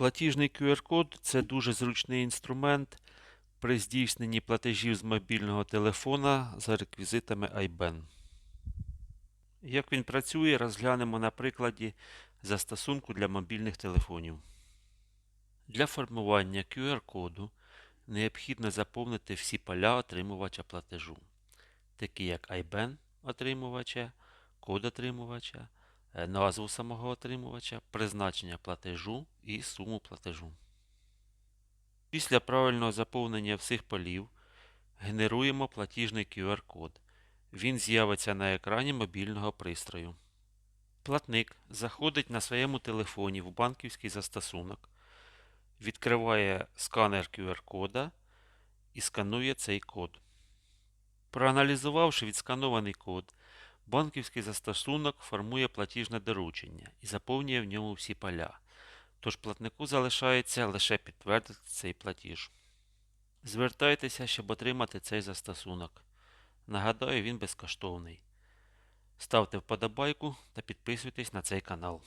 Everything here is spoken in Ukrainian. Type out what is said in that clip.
Платіжний QR-код це дуже зручний інструмент при здійсненні платежів з мобільного телефона за реквізитами IBAN. Як він працює, розглянемо на прикладі застосунку для мобільних телефонів. Для формування QR-коду необхідно заповнити всі поля отримувача платежу, такі як IBAN отримувача, код отримувача, назву самого отримувача, призначення платежу і суму платежу. Після правильного заповнення всіх полів генеруємо платіжний QR-код. Він з'явиться на екрані мобільного пристрою. Платник заходить на своєму телефоні в банківський застосунок, відкриває сканер QR-кода і сканує цей код. Проаналізувавши відсканований код, банківський застосунок формує платіжне доручення і заповнює в ньому всі поля. Тож платнику залишається лише підтвердити цей платіж. Звертайтеся, щоб отримати цей застосунок. Нагадаю, він безкоштовний. Ставте вподобайку та підписуйтесь на цей канал.